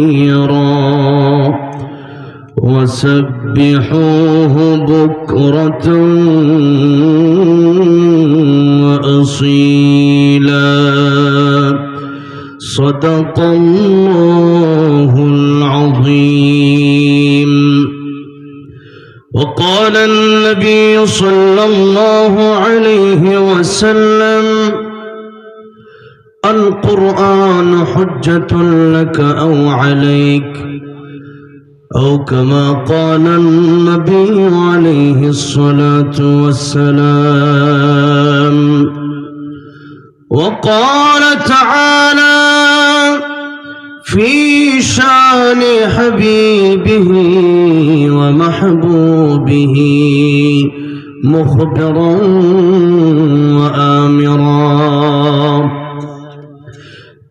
كثيرا وسبحوه بكرة وأصيلا. صدق الله العظيم. وقال النبي صلى الله عليه وسلم القرآن حجة لك أو عليك أو كما قال النبي عليه الصلاة والسلام وقال تعالى في شان حبيبه ومحبوبه مخبرا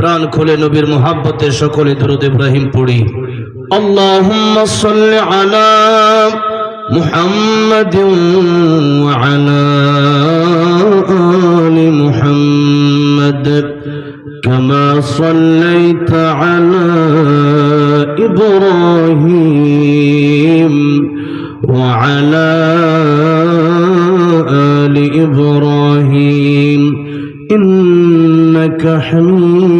প্রাণ খুলে নবীর মোহাব্বতে সকলে দরুদ ইব্রাহিম পড়ি আল্লাহুম্মা সাল্লি আলা محمد وعلى آل محمد كما صليت على إبراهيم وعلى آل إبراهيم إنك حميد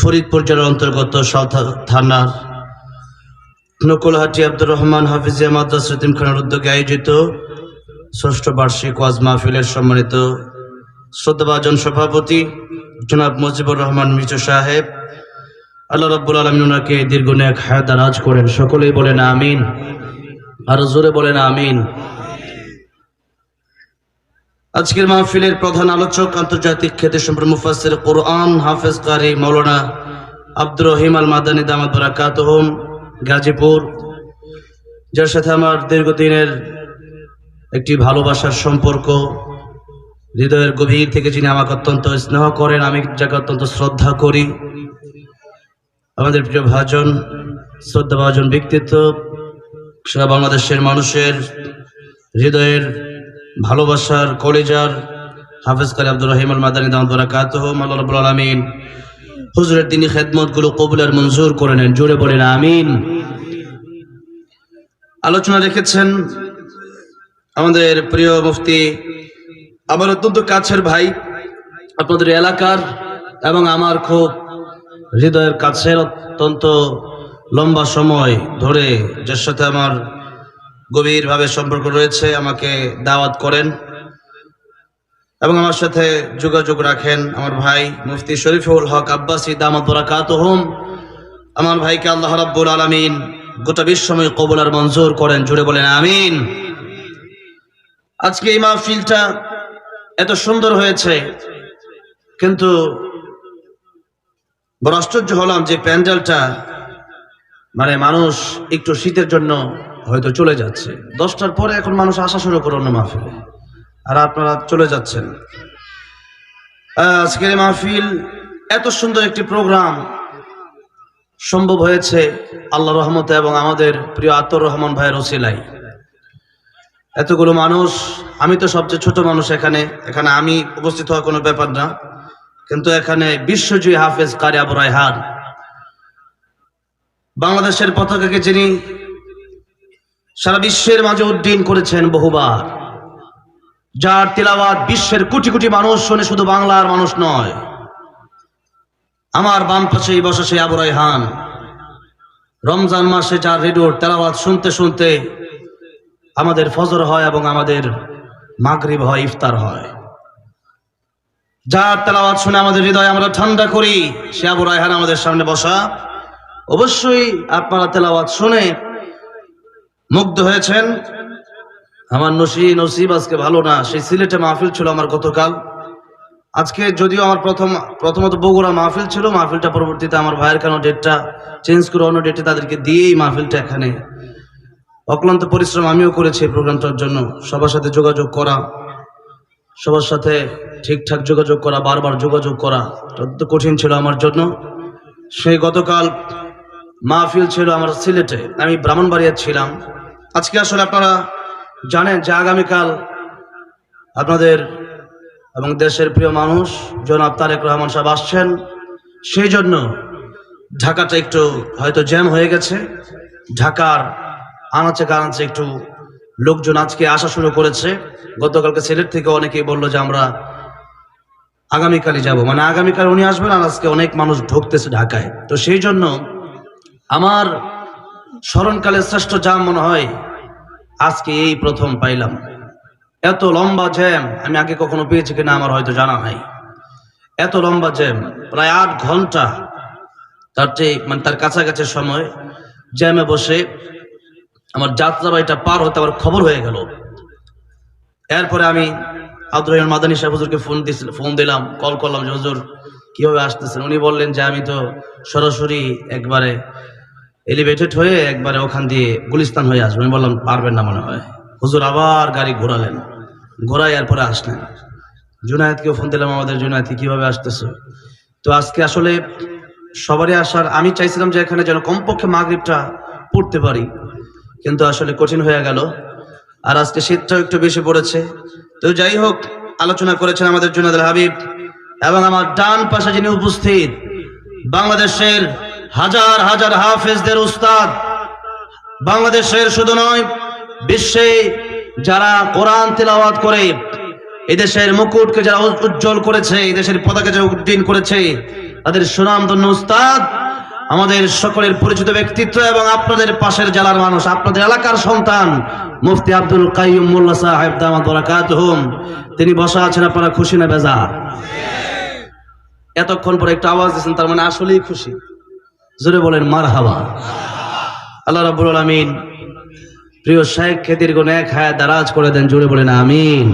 ফরিদপুর জেলার অন্তর্গত থানার নকুলহাটি আব্দুর রহমান হাফিজিয়া মাদ্রাস খানের উদ্যোগে আয়োজিত ষষ্ঠ বার্ষিক ওয়াজ মাহফিলের সম্মানিত শ্রদ্ধাভাজন সভাপতি জনাব মুজিবুর রহমান মিজু সাহেব, আল্লাহ রব্বুল আলমিন ওনাকে দীর্ঘনে এক হায়াত করেন। সকলেই বলেন আমিন, আর জোরে বলেন আমিন। আজকের মাহফিলের প্রধান আলোচক আন্তর্জাতিক খ্যাতি সম্পন্ন মুফাসির কোরআন হাফেজ কারি মৌলানা আব্দুর রহিম আল মাদানী দামাদ বারাকাতহুম গাজীপুর। যার সাথে আমার দীর্ঘদিনের একটি ভালোবাসার সম্পর্ক, হৃদয়ের গভীর থেকে যিনি আমাকে অত্যন্ত স্নেহ করেন, আমি যাকে অত্যন্ত শ্রদ্ধা করি। আমাদের প্রিয় ভাজন শ্রদ্ধা ভাজন ব্যক্তিত্ব, সারা বাংলাদেশের মানুষের হৃদয়ের ভালোবাসার কলেজার হাফেজ কালী আব্দুর রহিম আল মাদানী দামদ বারাকাত আল্লাহ রাব্বুল আলামিন, হুজুরের তিনি খেদমতগুলো কবুল আর মঞ্জুর করে নেন। জোরে বলেন, আমিন। আলোচনা রেখেছেন আমাদের প্রিয় মুফতি আমার অত্যন্ত কাছের ভাই, আপনাদের এলাকার এবং আমার খুব হৃদয়ের কাছের অত্যন্ত লম্বা সময় ধরে, যার সাথে আমার গভীরভাবে সম্পর্ক রয়েছে, আমাকে দাওয়াত করেন এবং আমার সাথে যোগাযোগ রাখেন আমার ভাই মুফতি শরীফুল হক আব্বাসী দামাত আমার ভাইকে আল্লাহ রাব্বুল আলামিন গোটা বিশ্বময় কবুল আর মঞ্জুর করেন, জুড়ে বলেন আমিন। আজকে এই মাহফিলটা এত সুন্দর হয়েছে, কিন্তু বড় আশ্চর্য হলাম যে প্যান্ডেলটা মানে মানুষ একটু শীতের জন্য হয়তো চলে যাচ্ছে। দশটার পরে এখন মানুষ আসা শুরু করে অন্য মাহফিলে। আর আপনারা চলে যাচ্ছেন। আজকের মাহফিল, এত সুন্দর একটি প্রোগ্রাম সম্ভব হয়েছে আল্লাহ রহমতে এবং আমাদের প্রিয় আতর রহমান ভাইয়ের ওসিলাই এতগুলো মানুষ, আমি তো সবচেয়ে ছোট মানুষ এখানে এখানে আমি উপস্থিত হওয়ার কোনো ব্যাপার না। কিন্তু এখানে বিশ্বজয়ী হাফেজ কারি আবু রায়হান, বাংলাদেশের পতাকাকে যিনি সারা বিশ্বের মাঝে উদ্দিন করেছেন বহুবার। যার তিলাওয়াত বিশ্বের কোটি কোটি মানুষ শুনে শুধু বাংলার মানুষ নয়। আমার বাম পাশেই বসে সেই আবু রায়হান। রমজান মাসে যার রেডিওর তেলাওয়াত শুনতে শুনতে আমাদের ফজর হয় এবং আমাদের মাগরিব হয়, ইফতার হয়। যার তেলাওয়াত শুনে আমাদের হৃদয় আমরা ঠান্ডা করি, সে আবু রায়হান আমাদের সামনে বসা। অবশ্যই আপনারা তেলাওয়াত শুনে মুগ্ধ হয়েছেন। আমার নসি নসিব আজকে ভালো না। সেই সিলেটে মাহফিল ছিল আমার গতকাল। আজকে যদিও আমার প্রথম, প্রথমত বগুড়া মাহফিল ছিল, মাহফিলটা পরবর্তীতে আমার ভাইয়ের কেন ডেটটা চেঞ্জ করে অন্য ডেটে তাদেরকে দিয়েই মাহফিলটা এখানে। অক্লান্ত পরিশ্রম আমিও করেছি এই প্রোগ্রামটার জন্য। সবার সাথে যোগাযোগ করা, সবার সাথে ঠিকঠাক যোগাযোগ করা, বারবার যোগাযোগ করা অত্যন্ত কঠিন ছিল আমার জন্য। সেই গতকাল মাহফিল ছিল আমার সিলেটে। আমি ব্রাহ্মণবাড়িয়া ছিলাম। আজকে আসলে আপনারা জানেন যে আগামীকাল আপনাদের এবং দেশের প্রিয় মানুষ জনাব তারেক রহমান সাহেব আসছেন। সেই জন্য ঢাকাটা একটু হয়তো জ্যাম হয়ে গেছে। ঢাকার আনাচে কানাচে একটু লোকজন আজকে আসা শুরু করেছে। গতকালকে সিলেট থেকে অনেকেই বলল যে আমরা আগামীকালই যাব। মানে আগামীকাল উনি আসবেন আর আজকে অনেক মানুষ ঢুকতেছে ঢাকায়। তো সেই জন্য আমার স্মরণকালের শ্রেষ্ঠ জাম মনে হয়, আজকে এই প্রথম পাইলাম। এত লম্বা জ্যাম, আমি আগে কখনো পেয়েছি কিনা আমার হয়তো জানা নাই। এত লম্বা জ্যাম, প্রায় আট ঘণ্টা, তার চেয়ে মানে তার কাছাকাছি সময়, জ্যামে বসে আমার যাত্রাবাড়িটা পার হতে আমার খবর হয়ে গেল। এরপরে আমি আব্দুর মাদানী সাহেব হুজুরকে ফোন দিয়েছিল ফোন দিলাম, কল করলাম যে, হুজুর, কীভাবে আসতেছেন? উনি বললেন যে, আমি তো সরাসরি একবারে এলিভেটেড হয়ে একবারে ওখান দিয়ে গুলিস্তান হয়ে আসব। আমি বললাম, পারবেন না মনে হয়। হুজুর আবার গাড়ি ঘোরালেন। ঘোরাই এরপরে আসলেন। জুনায়েদকেও ফোন দিলাম, আমাদের জুনায়েদ কীভাবে আসতেছো? তো আজকে আসলে সবারই আসার, আমি চাইছিলাম যে এখানে যেন কমপক্ষে মাগরিবটা পড়তে পারি। কিন্তু আসলে কঠিন হয়ে গেল। আর আজকে শীতটাও একটু বেশি পড়েছে। তো যাই হোক, আলোচনা করেছেন আমাদের জুনাদুল হাবিব এবং আমার ডান পাশে যিনি উপস্থিত, বাংলাদেশের হাজার হাজার হাফেজদের উস্তাদ। বাংলাদেশের শুধু নয়, বিশ্বে যারা কোরআন তেলাওয়াত করে, এদেশের মুকুটকে যারা উজ্জ্বল করেছে, এদেশের পতাকা যারা উদ্দিন করেছে, তাদের সুনামধন্য উস্তাদ, আমাদের সকলের পরিচিত ব্যক্তিত্ব এবং আপনাদের পাশের জেলার মানুষ, আপনাদের এলাকার সন্তান, মুফতি আব্দুল কাইম মোল্লা সাহেব দামাত তিনি বসা আছেন আপনারা খুশি না বেজার এতক্ষণ পরে একটু আওয়াজ দিয়েছেন, তার মানে আসলেই খুশি। জোরে বলেন মার হাওয়া আল্লাহ রাবুল আলমিন প্রিয় শেখ খ্যাতির গুণ এক হায় দারাজ করে দেন, জোরে বলেন, আমিন।